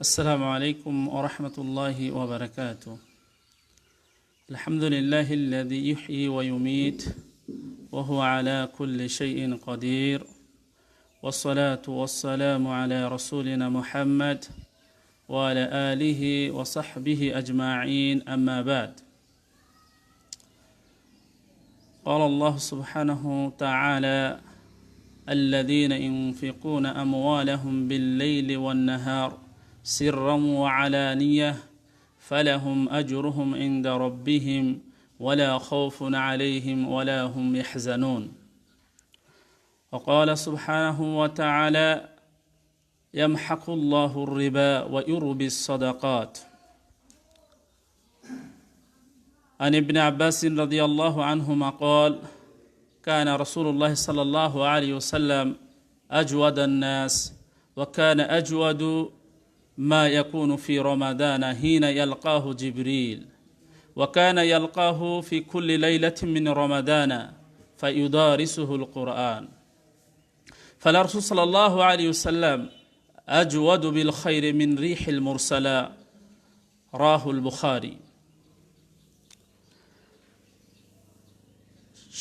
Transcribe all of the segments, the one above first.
السلام عليكم ورحمة الله وبركاته. الحمد لله الذي يحيي ويميت وهو على كل شيء قدير والصلاة والسلام على رسولنا محمد وعلى آله وصحبه أجمعين. أما بعد قال الله سبحانه تعالى الذين ينفقون أموالهم بالليل والنهار سرا وعلانية فلهم أجرهم عند ربهم ولا خوف عليهم ولا هم يحزنون. وقال سبحانه وتعالى يمحق الله الربا ويربي الصدقات. عن ابن عباس رضي الله عنهما قال كان رسول الله صلى الله عليه وسلم أجود الناس وكان أجود ما يكون في رمضان حين يلقاه جبريل وكان يلقاه في كل ليلة من رمضان فيدارسه القرآن فالرسول صلى الله عليه وسلم أجود بالخير من ريح المرسلة راه البخاري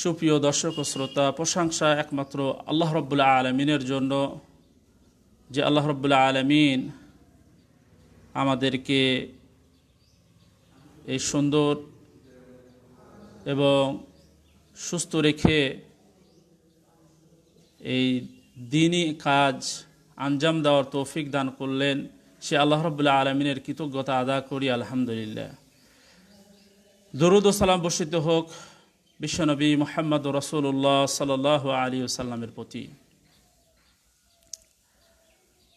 সুপ্রিয় দর্শক ও শ্রোতা প্রশংসা একমাত্র আল্লাহ রব্বুল্লা আলমিনের জন্য যে আল্লাহ রব্বুল্লা আলমিন আমাদেরকে এই সুন্দর এবং সুস্থ রেখে এই দিনই কাজ আঞ্জাম দেওয়ার তৌফিক দান করলেন। সে আল্লাহ রব্বুল্লা আলমিনের কৃতজ্ঞতা আদা করি, আলহামদুলিল্লাহ। দরুদ ও সালাম বর্ষিত হোক বিশ্বনবী মোহাম্মদ রসুল্লাহ সাল আলী সাল্লামের প্রতি।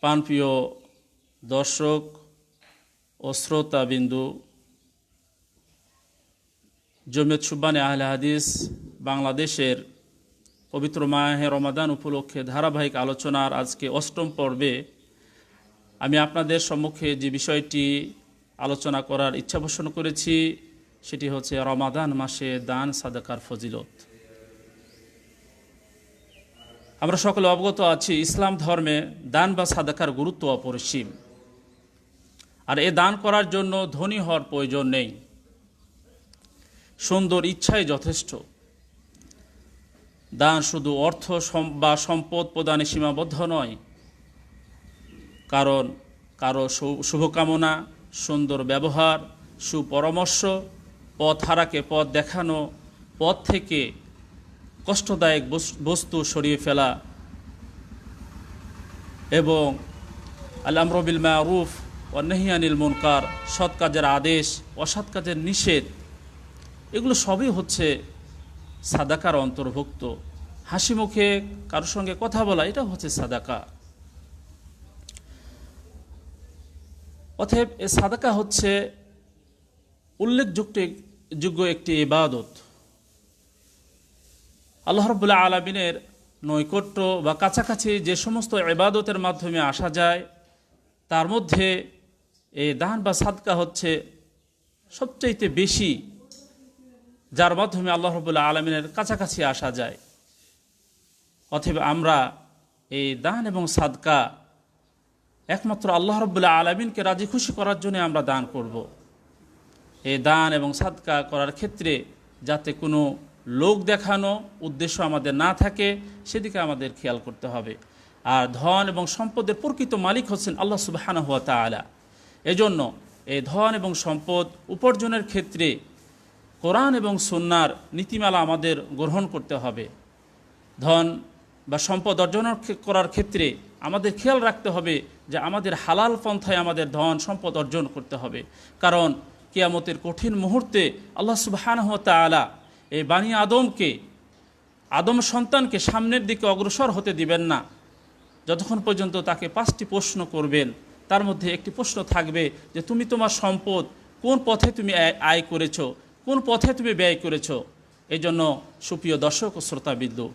প্রাণপ্রিয় দর্শক ও শ্রোতা বিন্দু জমিয়ত সুব্বানে আহলে হাদিস বাংলাদেশের পবিত্র মাহে রমাদান উপলক্ষে ধারাবাহিক আলোচনার আজকে অষ্টম পর্বে আমি আপনাদের সম্মুখে যে বিষয়টি আলোচনা করার ইচ্ছা পোষণ করেছি, সেটি হচ্ছে রমাদান মাসে দান সাদাকার ফজিলত। আমরা সকলে অবগত আছি, ইসলাম ধর্মে দান বা সাদাকার গুরুত্ব অপরিসীম। আর এ দান করার জন্য ধনী হওয়ার প্রয়োজন নেই। সুন্দর ইচ্ছাই যথেষ্ট। দান শুধু অর্থ বা সম্পদ প্রদানে সীমাবদ্ধ নয়, কারণ কারও শুভকামনা, সুন্দর ব্যবহার, সুপরামর্শ, পথ হারাকে পথ দেখানো, পথ থেকে কষ্টদায়ক বস্তু সরিয়ে ফেলা এবং আল্লাম রবিল মারুফ ও নেহিয়ানিল মুনকার, সৎ কাজের আদেশ, অসৎ কাজের নিষেধ, এগুলো সবই হচ্ছে সাদাকার অন্তর্ভুক্ত। হাসি মুখে কারোর সঙ্গে কথা বলা এটা হচ্ছে সাদাকা। অতএব এ সাদাকা হচ্ছে উল্লেখযুক্ত যোগ্য একটি ইবাদত। আল্লাহ রবুল্লাহ আলমিনের নৈকট্য বা কাছাকাছি যে সমস্ত ইবাদতের মাধ্যমে আসা যায়, তার মধ্যে এই দান বা সাদকা হচ্ছে সবচাইতে বেশি যার মাধ্যমে আল্লাহ রবুল্লাহ আলমিনের কাছাকাছি আসা যায়। অথবা আমরা এই দান এবং সাদকা একমাত্র আল্লাহ রবুল্লাহ আলমিনকে রাজি খুশি করার জন্য আমরা দান করব। এই দান এবং সাদকা করার ক্ষেত্রে যাতে কোনো লোক দেখানো উদ্দেশ্য আমাদের না থাকে, সেদিকে আমাদের খেয়াল করতে হবে। আর ধন এবং সম্পদের প্রকৃত মালিক হচ্ছেন আল্লাহ সুবাহানা হুয়া তালা এজন্য এই ধন এবং সম্পদ উপার্জনের ক্ষেত্রে কোরআন এবং সন্ন্যার নীতিমালা আমাদের গ্রহণ করতে হবে। ধন বা সম্পদ অর্জন করার ক্ষেত্রে আমাদের খেয়াল রাখতে হবে যে আমাদের হালাল পন্থায় আমাদের ধন, সম্পদ অর্জন করতে হবে। কারণ কিয়ামতের কঠিন মুহূর্তে আল্লাহ সুবাহান তালা এই বাণী আদমকে, আদম সন্তানকে সামনের দিকে অগ্রসর হতে দিবেন না। যতক্ষণ পর্যন্ত তাকে পাঁচটি প্রশ্ন করবেন তার মধ্যে একটি প্রশ্ন থাকবে যে তুমি তোমার সম্পদ কোন পথে তুমি আয় করেছ? কোন পথে তুমি ব্যয় করেছ? এই জন্য সুপ্রিয় দর্শক ও শ্রোতাবিন্দু,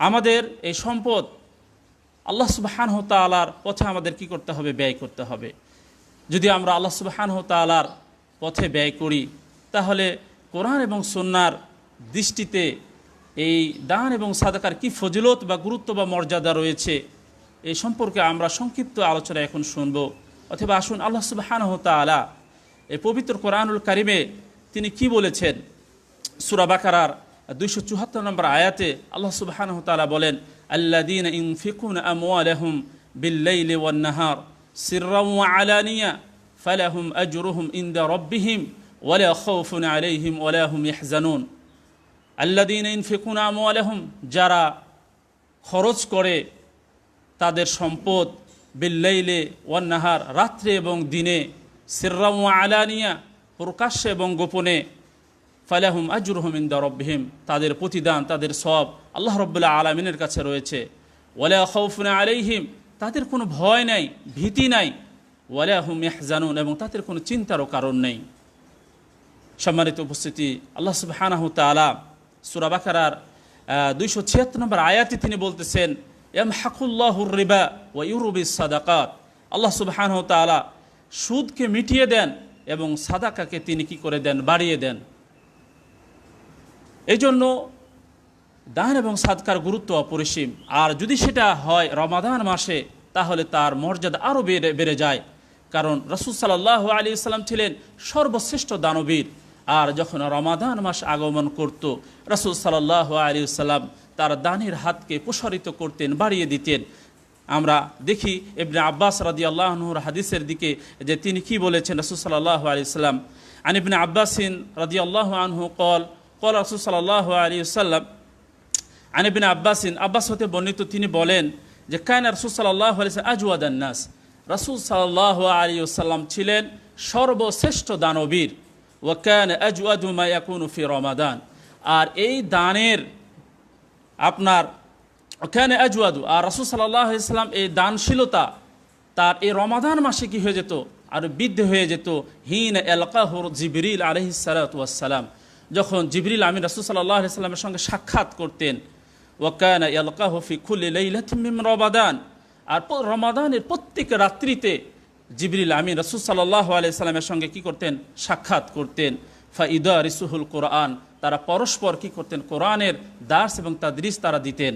আমাদের এই সম্পদ আল্লাহ সুবাহান তালার পথে আমাদের কি করতে হবে? ব্যয় করতে হবে। যদি আমরা আল্লাহ সুবাহান তালার পথে ব্যয় করি, তাহলে কোরআন এবং সন্ন্যার দৃষ্টিতে এই দান এবং সাদাকার কি ফজিলত বা গুরুত্ব বা মর্যাদা রয়েছে? এই সম্পর্কে আমরা সংক্ষিপ্ত আলোচনা এখন শুনব। অথবা আসুন আল্লাহ সুবাহানহ তালা এই পবিত্র কোরআনুল কারিমে তিনি কি বলেছেন? সুরা বাকারার দুইশো চুহাত্তর নম্বর আয়াতে আল্লাহ সুবাহানহ তালা বলেন আল্লাদিন ইনফিকুন আমওয়ালাহুম বিল্লাইলি ওয়ান নাহার সিররা ওয়া আলানিয়া ফালাহুম আজরুহুম ইনদা রব্বিহিম ওয়ালা খাউফুন আলাইহিম ওয়ালা হুম ইয়াহজানুন। আল্লাদিন ইনফিকুন আমওয়ালাহুম, যারা খরচ করে তাদের সম্পদ বিল্লাইলে ওয়ান্নাহার, রাত্রে এবং দিনে, সিররাম আলানিয়া, প্রকাশ্যে এবং গোপনে, ফালাহুম আজরুহম ইন্দা রব্বিহিম, তাদের প্রতিদান, তাদের সব আল্লাহ রব্বুল্লাহ আলমিনের কাছে রয়েছে। ওয়ালা খৌফুনা আলাইহিম, তাদের কোনো ভয় নাই, ভীতি নাই। ওয়ালা হুম ইয়াহজানুন, এবং তাদের কোনো চিন্তারও কারণ নেই। সম্মানিত উপস্থিতি, আল্লাহ সুবহানাহু তাআলা সূরা দুইশো ছিয়াত্তর নম্বর আয়াতে তিনি বলতেছেন এম হাকুল্লাহুর রিবা ওয়া ইউরুবি সাদাকাত। আল্লাহ সুবহানাহু তাআলা সুদকে মিটিয়ে দেন এবং সাদাকাকে তিনি কি করে দেন? বাড়িয়ে দেন। এই জন্য দান এবং সাদকার গুরুত্ব অপরিসীম। আর যদি সেটা হয় রমাদান মাসে, তাহলে তার মর্যাদা আরও বেড়ে বেড়ে যায়। কারণ রসুল সাল্লাহ আলী ইসলাম ছিলেন সর্বশ্রেষ্ঠ দানবীর। আর যখন রমাদান মাস আগমন করত, রসুল সাল্লাহ আলী সাল্লাম তার দানের হাতকে প্রসারিত করতেন, বাড়িয়ে দিতেন। আমরা দেখি ইবনে আব্বাস রাদি আল্লাহনুর হাদিসের দিকে যে তিনি কি বলেছেন, রসুল সাল্লাহ আলী সাল্লাম। আন ইবনে আব্বাসিন রাদি আল্লাহ আনহু কল কল রসুল সাল্লাহ আলী সাল্লাম আনিবিন আব্বাসিন, আব্বাস হতে বর্ণিত তিনি বলেন যে কায়না রসুল সাল্লাহ আজওয়াদান নাস রসুল সাল্লাহ আলী সাল্লাম ছিলেন সর্বশ্রেষ্ঠ দানবীর। ওয়াকান আজওয়াদু মা ইয়াকুনু ফি রমাদান। আর এই দানের আপনার, ওখানে আজওয়াদু, আর রসুল সাল্লাহ ইসলাম এই দানশীলতা তার এই রমাদান মাসে কি হয়ে যেত? আর বৃদ্ধি হয়ে যেত, হিন এলকাহর জিবরিল আলহিসালাম যখন জিবরিল আমিন রসুল সাল্লাহ সাল্লামের সঙ্গে সাক্ষাৎ করতেন, ওয়াকান এলকাহ ফি খুল্লি লাইলাতিম রমাদান। আর রমাদানের প্রত্যেক রাত্রিতে জিবরিল আমিন রসুল সাল্লাহ আলাইসাল্লামের সঙ্গে কি করতেন? সাক্ষাৎ করতেন। ফা ইদা রিসুহুল কোরআন, তারা পরস্পর কি করতেন? কোরআনের দাস এবং তাদরিস তারা দিতেন।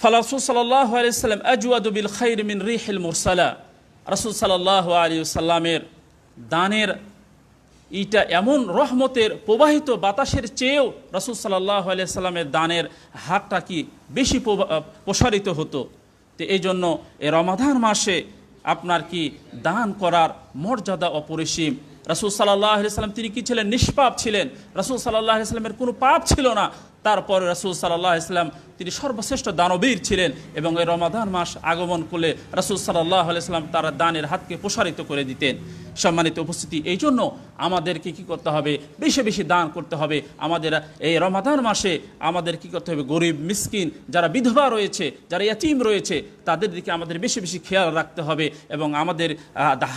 ফালাসুল সাল্লাহ আলাইসাল্লাম আজওয়াদু বিল খাইর মিন রিহিল মুরসালা। রসুল সাল্লাহ আলী সাল্লামের দানের ইটা এমন রহমতের প্রবাহিত বাতাসের চেয়েও রসুল সাল্লাহ আলিয়া সাল্লামের দানের হাতটা কি বেশি প্রসারিত হতো? তো এই জন্য এই রমাদান মাসে আপনার কি দান করার মর্যাদা অপরিসীম। রাসুল সাল্লাহ সাল্লাম তিনি কি ছিলেন? নিষ্পাপ ছিলেন। রাসুল সাল্লাহ সাল্লামের কোনো পাপ ছিল না। তারপরে রাসুল সাল্লাহ ইসলাম তিনি সর্বশ্রেষ্ঠ দানবীর ছিলেন এবং এই রমাদান মাস আগমন করলে রাসুল সাল্লাহ আলাইসাল্লাম তার দানের হাতকে প্রসারিত করে দিতেন। সম্মানিত উপস্থিতি এই জন্য আমাদেরকে কি করতে হবে? বেশি বেশি দান করতে হবে। আমাদের এই রমাদান মাসে আমাদের কি করতে হবে? গরিব, মিসকিন যারা বিধবা রয়েছে, যারা ইয়াতিম রয়েছে, তাদের দিকে আমাদের বেশি বেশি খেয়াল রাখতে হবে এবং আমাদের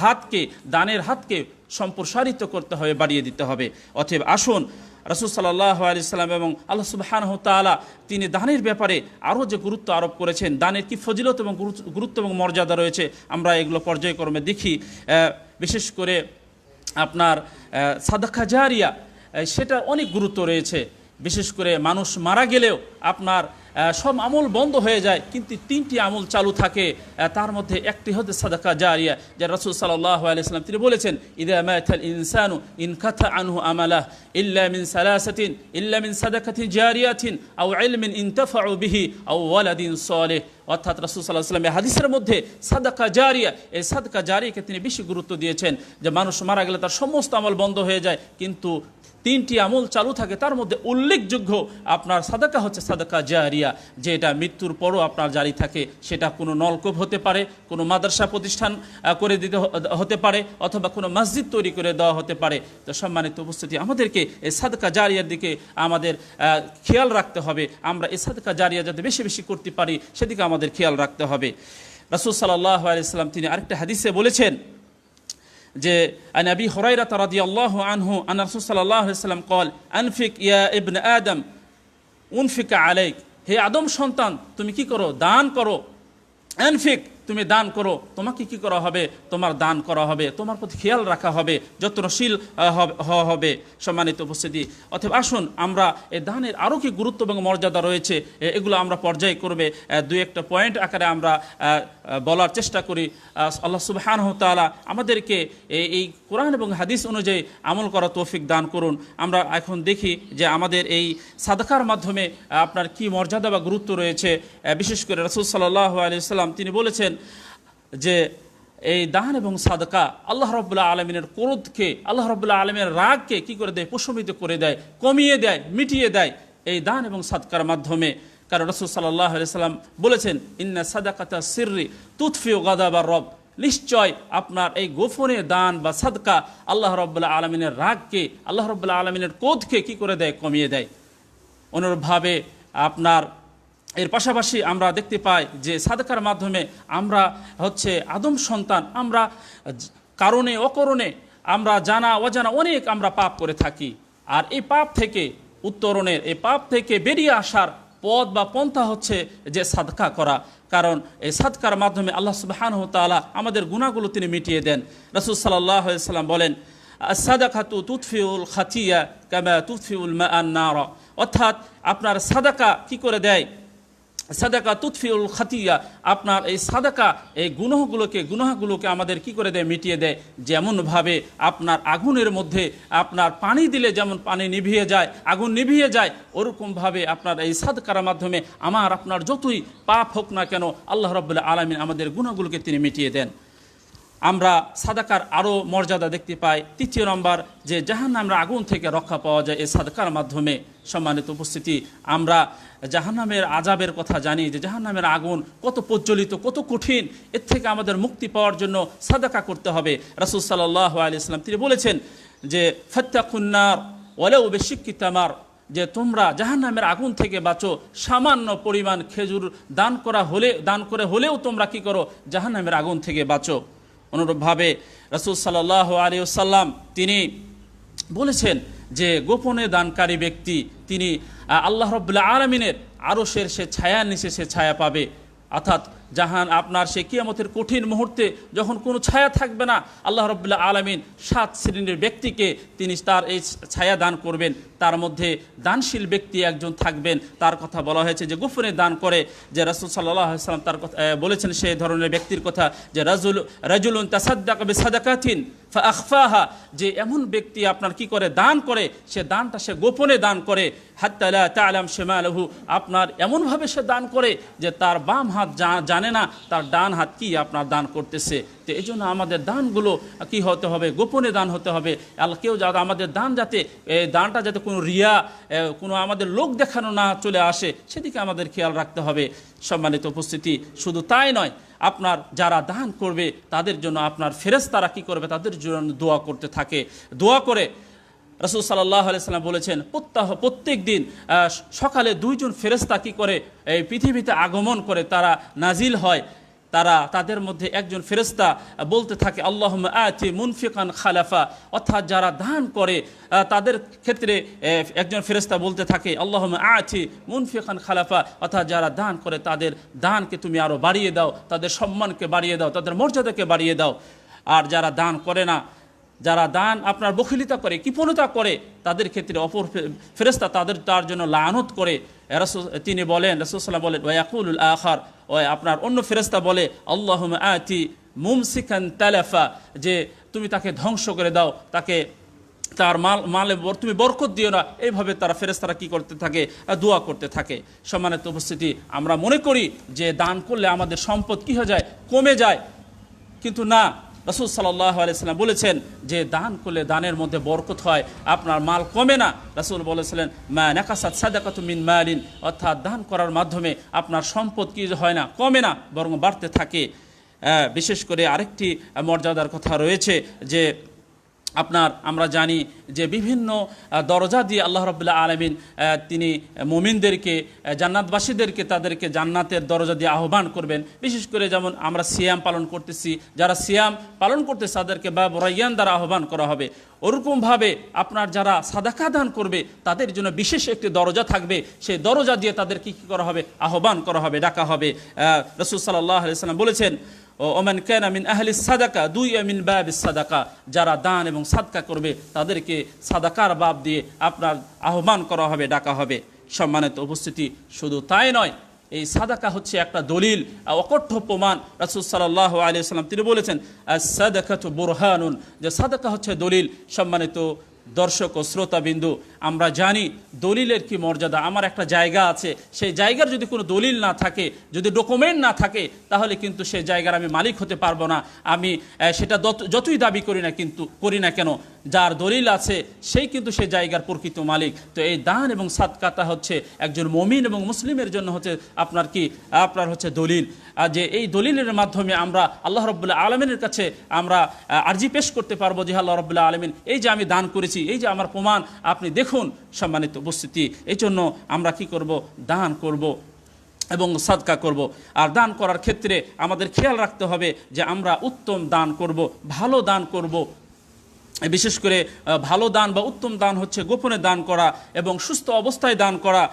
হাতকে, দানের হাতকে সম্প্রসারিত করতে হবে, বাড়িয়ে দিতে হবে। অতএব আসুন, রসুল সাল্লাহ আলি সাল্লাম এবং আল্লাহ সুবাহানহ তালা তিনি দানের ব্যাপারে আরও যে গুরুত্ব আরোপ করেছেন, দানের কি ফজিলত এবং গুরুত্ব- এবং মর্যাদা রয়েছে, আমরা এগুলো পর্যায়ক্রমে দেখি। বিশেষ করে আপনার সাদাখা জাহারিয়া সেটা অনেক গুরুত্ব রয়েছে। বিশেষ করে মানুষ মারা গেলেও আপনার সব আমল বন্ধ হয়ে যায়, কিন্তু তিনটি আমল চালু থাকে তার মধ্যে একটি হচ্ছে সাদাকা জারিয়া যা রসুল সাল্লাহ আলাইসাল্লাম তিনি বলেছেন, ইদা মাথাল ইনসানু ইন কাথা আনহু আমালাহ ইল্লা মিন সালাসাতিন, ইল্লা মিন সাদাকাতিন জারিয়াতিন, আও ইলমিন ইনতাফাউ বিহি, আও ওয়ালাদিন সালেহ। অর্থাৎ রসুল সাল্লাহ সাল্লামের হাদিসের মধ্যে সাদাকা জারিয়া, এই সাদকা জারিয়াকে তিনি বেশি গুরুত্ব দিয়েছেন, যে মানুষ মারা গেলে তার সমস্ত আমল বন্ধ হয়ে যায়, কিন্তু তিনটি আমল চালু থাকে, তার মধ্যে উল্লেখযোগ্য আপনার সাদাকা হচ্ছে সাদাকা জারিয়া যে এটা মৃত্যুর পরও আপনার জারি থাকে, সেটা কোনো নলকূপ হতে পারে, কোনো মাদ্রাসা প্রতিষ্ঠান করে দিতে হতে পারে, অথবা কোনো মসজিদ তৈরি করে দেওয়া হতে পারে। তো সম্মানিত উপস্থিতি, আমাদেরকে এই সাদকা জারিয়ার দিকে আমাদের খেয়াল রাখতে হবে। আমরা এই সাদকা জারিয়া যাতে বেশি বেশি করতে পারি, সেদিকে আমাদের খেয়াল রাখতে হবে। রাসুল সাল্লাহ আলাইসাল্লাম তিনি আরেকটা হাদিসে বলেছেন যে, আন আবি হরাইরা তারাদি আল্লাহ আনহু, আন রাসুল সাল্লাহ সাল্লাম কল আনফিক ইয়া ইবন আদম, উনফিকা আলাইক, হে আদম সন্তান, তুমি কি করো? দান করো। আনফিক তুমি দান করো তোমাকে কি করা হবে? তোমার দান করা হবে তোমার প্রতি খেয়াল রাখা হবে যত্নশীল হওয়া হবে। সম্মানিত উপস্থিতি। অথবা আসুন আমরা এই দানের আরও কি গুরুত্ব এবং মর্যাদা রয়েছে এগুলো আমরা পর্যায় করবে। আহ, দুই একটা পয়েন্ট আকারে আমরা বলার চেষ্টা করি। আল্লাহ সুবহান তাআলা আমাদেরকে এই- এই কোরআন এবং হাদিস অনুযায়ী আমল করা তৌফিক দান করুন। আমরা এখন দেখি যে আমাদের এই সাদাকার মাধ্যমে আপনার কি মর্যাদা বা গুরুত্ব রয়েছে। বিশেষ করে রসুল সাল্লাহ আলি সাল্লাম তিনি বলেছেন যে এই দান এবং সাদকা আল্লাহ রব্বুল্লাহ আলমিনের ক্রোধকে, আল্লাহ রব্বুল্লাহ আলমিনের রাগকে কি করে দেয়? প্রশমিত করে দেয়, কমিয়ে দেয়, মিটিয়ে দেয় এই দান এবং সাদকার মাধ্যমে। কারণ রসুল সাল্লাহ সাল্লাম বলেছেন, ইন্না সাদাকাতা সিররি তুৎফিও গাদা রব। নিশ্চয় আপনার এই গোপনে দান বা সাদকা আল্লাহ রব্বুল্লাহ আলমিনের রাগকে, আল্লাহ রব্বুল্লাহ আলমিনের ক্রোধকে কি করে দেয়? কমিয়ে দেয়। অনুরূপভাবে আপনার এর পাশাপাশি আমরা দেখতে পাই যে সাদকার মাধ্যমে আমরা হচ্ছে আদম সন্তান, আমরা কারণে, অকরণে, আমরা জানা, অজানা অনেক আমরা পাপ করে থাকি। আর এই পাপ থেকে উত্তরণের, এই পাপ থেকে বেরিয়ে আসার পথ বা পন্থা হচ্ছে যে সাদকা করা। কারণ এই সাদকার মাধ্যমে আল্লাহ সুবাহানহ তাআলা আমাদের গুণাগুলো তিনি মিটিয়ে দেন। রসুল সাল্লাম বলেন সাদাকাতু তুৎফিউল খাতিয়া কামা তুৎফিউল মা অর্থাৎ আপনার সাদাকা কি করে দেয়? সাদাকা তুৎফিউল খাতিয়া, আপনার এই সাদাকা, এই গুনহগুলোকে গুনহগুলোকে আমাদের কি করে দেয়? মিটিয়ে দেয়। যেমনভাবে আপনার আগুনের মধ্যে আপনার পানি দিলে যেমন পানি নিভিয়ে যায়, আগুন নিভিয়ে যায়, ওরকমভাবে আপনার এই সাদকার মাধ্যমে আমার আপনার যতই পাপ হোক না কেন, আল্লাহ রবাহ আলমিন আমাদের গুণগুলোকে তিনি মিটিয়ে দেন। আমরা সাদাকার আরও মর্যাদা দেখতে পাই। তৃতীয় নম্বর, যে জাহান আমরা আগুন থেকে রক্ষা পাওয়া যায় এই সাদাকার মাধ্যমে সম্মানিত উপস্থিতি। আমরা জাহান্নামের আজাবের কথা জানি যে জাহান্নামের আগুন কত প্রজ্বলিত, কত কঠিন, এর থেকে আমাদের মুক্তি পাওয়ার জন্য সাদাকা করতে হবে। রাসুল সাল্লাহ আলি ইসলাম তিনি বলেছেন যে ফত্যাকুন্নার ওলেও বেশিক্ষি তামার যে তোমরা জাহান্নামের আগুন থেকে বাঁচো। সামান্য পরিমাণ খেজুর দান করা হলে দান করে হলেও তোমরা কি করো? জাহান্নামের আগুন থেকে বাঁচো। অনুরূপভাবে রসুল সাল্লাহ আলী সাল্লাম তিনি বলেছেন যে গোপনে দানকারী ব্যক্তি তিনি আল্লাহ রবাহ আলমিনের আরও সে ছায়া নিচে সে ছায়া পাবে। অর্থাৎ জাহান আপনার সে কিয়ামতের কঠিন মুহূর্তে যখন কোনো ছায়া থাকবে না, আল্লাহ রব্বুল্লাহ আলমিন সাত শ্রেণির ব্যক্তিকে তিনি তার এই ছায়া দান করবেন। তার মধ্যে দানশীল ব্যক্তি একজন থাকবেন। তার কথা বলা হয়েছে যে গোপনে দান করে যে রাসুল সাল্লাহ সাল্লাম তার কথা বলেছেন সেই ধরনের ব্যক্তির কথা যে রাজুল রাজুল তাসাদ্দাক সাদাকাতিন আখফাহা যে এমন ব্যক্তি আপনার কি করে? দান করে। সে দানটা সে গোপনে দান করে। হাত্তালা তালাম শেমালহু, আপনার এমনভাবে সে দান করে যে তার বাম হাত জানে না, তার ডান হাত কি আপনার দান করতেছে। তো এই জন্য আমাদের দানগুলো কি হতে হবে? গোপনে দান হতে হবে। কেউ যাতে আমাদের দান যাতে দানটা যাতে কোনো রিয়া কোনো আমাদের লোক দেখানো না চলে আসে, সেদিকে আমাদের খেয়াল রাখতে হবে। সম্মানিত উপস্থিতি, শুধু তাই নয় আপনার যারা দান করবে, তাদের জন্য আপনার ফেরেশতারা কী করবে? তাদের জন্য দোয়া করতে থাকে। দোয়া করে রসুল সাল্লাহ সাল্লাম বলেছেন, প্রত্যাহ, প্রত্যেক দিন সকালে দুইজন ফেরেস্তা কী করে? এই পৃথিবীতে আগমন করে তারা নাজিল হয়। তারা তাদের মধ্যে একজন ফেরেস্তা বলতে থাকে আল্লাহ আতি মুনফিকান খালাফা। অর্থাৎ যারা দান করে তাদের ক্ষেত্রে একজন ফেরেস্তা বলতে থাকে আল্লাহ আতি মুনফিকান খালাফা। অর্থাৎ যারা দান করে, তাদের দানকে তুমি আরও বাড়িয়ে দাও, তাদের সম্মানকে বাড়িয়ে দাও, তাদের মর্যাদাকে বাড়িয়ে দাও। আর যারা দান করে না যারা দান আপনার বখিলিতা করে, কৃপণতা করে, তাদের ক্ষেত্রে অপর ফেরেস্তা তাদের, তার জন্য লানত করে। তিনি বলেন রসুল্লাহ বলেন ওয়াকুল আখার ও আপনার অন্য ফেরেস্তা বলে আল্লাহ আতি মুমসিকান তালাফা যে তুমি তাকে ধ্বংস করে দাও, তাকে তার মাল, মালে তুমি বরকত দিও না। এইভাবে তারা ফেরেস্তারা কি করতে থাকে? দোয়া করতে থাকে। সম্মানিত উপস্থিতি, আমরা মনে করি যে দান করলে আমাদের সম্পদ কি হয়ে যায়? কমে যায়। কিন্তু না রসুল সাল্লাহ আলাইসাল্লাম বলেছেন যে দান করলে দানের মধ্যে বরকত হয়, আপনার মাল কমে না। রসুল বলেছিলেন, মা নাকাসাদ সাদাকাতু মিন মালিন অর্থাৎ দান করার মাধ্যমে আপনার সম্পদ কি হয় না, কমে না, বরং বাড়তে থাকে। বিশেষ করে আরেকটি মর্যাদার কথা রয়েছে যে আপনার, আমরা জানি যে বিভিন্ন দরজা দিয়ে আল্লাহ রবুল্লাহ আলমিন তিনি মোমিনদেরকে জান্নাতবাসীদেরকে তাদেরকে জান্নাতের দরজা দিয়ে আহ্বান করবেন। বিশেষ করে যেমন আমরা সিয়াম পালন করতেছি, যারা সিয়াম পালন করতেছে তাদেরকে বা বরাইয়ান দ্বারা আহ্বান করা হবে। ওরকমভাবে আপনার যারা সাদাকা দান করবে, তাদের জন্য বিশেষ একটি দরজা থাকবে। সেই দরজা দিয়ে তাদেরকে কী করা হবে? আহ্বান করা হবে, ডাকা হবে। রসুল সাল্লাহ সাল্লাম বলেছেন ও ওমান কেনা মিন আহলি সাদাকা দুই মিন বাব সাদাকা। যারা দান এবং সাদকা করবে, তাদেরকে সাদাকার বাব দিয়ে আপনার আহ্বান করা হবে, ডাকা হবে। সম্মানিত উপস্থিতি শুধু তাই নয়, এই সাদাকা হচ্ছে একটা দলিল অকঠ্য প্রমাণ। রাসুল সাল্লাহ আলী সাল্লাম তিনি বলেছেন সাদাকা তো বোরহানুন। যে সাদাকা হচ্ছে দলিল, সম্মানিত দর্শক ও শ্রোতাবিন্দু আমরা জানি দলিলের কি মর্যাদা, আমার একটা জায়গা আছে, সেই জায়গার যদি কোনো দলিল না থাকে, যদি ডকুমেন্ট না থাকে, তাহলে কিন্তু সেই জায়গার আমি মালিক হতে পারব না। আমি সেটা যত- যতই দাবি করি না কিন্তু, করি না কেন, যার দলিল আছে, সেই কিন্তু সেই জায়গার প্রকৃত মালিক। তো এই দান এবং সাতকাতা হচ্ছে একজন মমিন এবং মুসলিমের জন্য হচ্ছে আপনার কি, আপনার হচ্ছে দলিল। আর যে এই দলিলের মাধ্যমে আমরা আল্লাহ রব্বুল্লাহ আলমিনের কাছে আমরা আর্জি পেশ করতে পারব যে আল্লাহ রব্বুল্লাহ আলমিন, এই যে আমি দান করেছি, এই যে আমার প্রমাণ, আপনি দেখুন সম্মানিত উপস্থিতি। এই জন্য আমরা কি করব? দান করব এবং সাদকা করব। আর দান করার ক্ষেত্রে আমাদের খেয়াল রাখতে হবে যে আমরা উত্তম দান করব, ভালো দান করব। বিশেষ করে ভালো দান বা উত্তম দান হচ্ছে গোপনে দান করা এবং সুস্থ অবস্থায় দান করা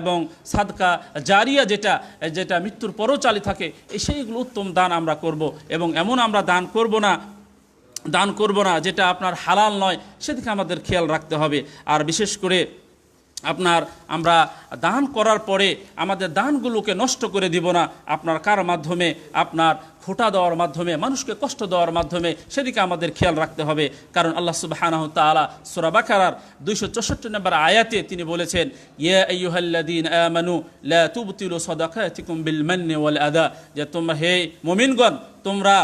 এবং সাদকা, জারিয়া যেটা যেটা মৃত্যুর পরও চালি থাকে সেইগুলো উত্তম দান আমরা করব এবং এমন আমরা দান করব না দান করব না, যেটা আপনার হালাল নয়, সেদিকে আমাদের খেয়াল রাখতে হবে। আর বিশেষ করে আপনার আমরা দান করার পরে আমাদের দানগুলোকে নষ্ট করে দিব না, আপনার কার মাধ্যমে? আপনার খোটা দেওয়ার মাধ্যমে, মানুষকে কষ্ট দেওয়ার মাধ্যমে, সেদিকে আমাদের খেয়াল রাখতে হবে। কারণ আল্লাহ সুবাহানাহ তালা সুরা বাকারার দুইশো চৌষট্টি নম্বর আয়াতে তিনি বলেছেন, ইয়া যে তোমরা, হে মুমিনগণ, তোমরা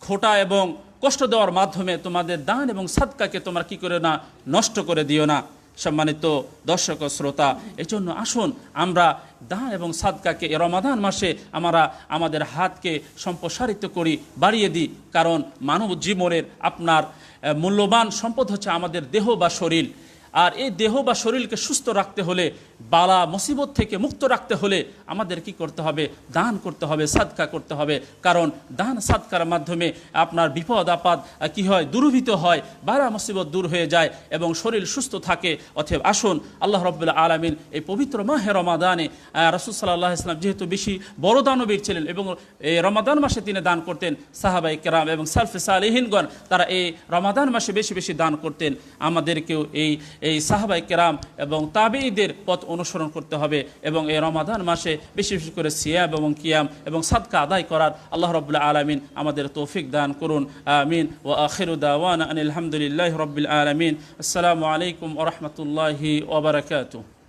খোটা এবং কষ্ট দেওয়ার মাধ্যমে তোমাদের দান এবং সাদকাকে তোমরা কি করে না নষ্ট করে দিও না? সম্মানিত দর্শক ও শ্রোতা এই জন্য আসুন আমরা দান এবং সাদকাকে রমাদান মাসে আমরা আমাদের হাতকে সম্প্রসারিত করি, বাড়িয়ে দিই। কারণ মানব জীবনের আপনার মূল্যবান সম্পদ হচ্ছে আমাদের দেহ বা শরীর। আর এই দেহ বা শরীরকে সুস্থ রাখতে হলে বালা মুসিবত থেকে মুক্ত রাখতে হলে আমাদের কি করতে হবে? দান করতে হবে, সাদকা করতে হবে। কারণ দান সাদকার মাধ্যমে আপনার বিপদ, আপদ কি হয়? দূরভীত হয়, বালা মুসিবত দূর হয়ে যায় এবং শরীর সুস্থ থাকে। অতএব আসুন, আল্লাহ রব্বুল্লাহ আলমিন এই পবিত্র মাহে রমাদানে রসুল সাল্লাহ ইসলাম যেহেতু বেশি বড় দানবীর ছিলেন এবং এই রমাদান মাসে তিনি দান করতেন সাহাবাই কেরাম এবং সালফে সালেহিনগণ তারা এই রমাদান মাসে বেশি বেশি দান করতেন। আমাদেরকেও এই এই সাহাবাই কেরাম এবং তাবেইদের পথ অনুসরণ করতে হবে এবং এই রমাদান মাসে বেশি বেশি করে সিয়াম এবং কিয়াম এবং সাদকা আদায় করার আল্লাহ রবুল্লা আলমিন আমাদের তৌফিক দান করুন, আমিন। ও আখিরুদ্দাওয়ান আলহামদুলিল্লাহ রবিল আলমিন। আসসালামু আলাইকুম ওরহমতুল্লাহি ওবরাকাতুহ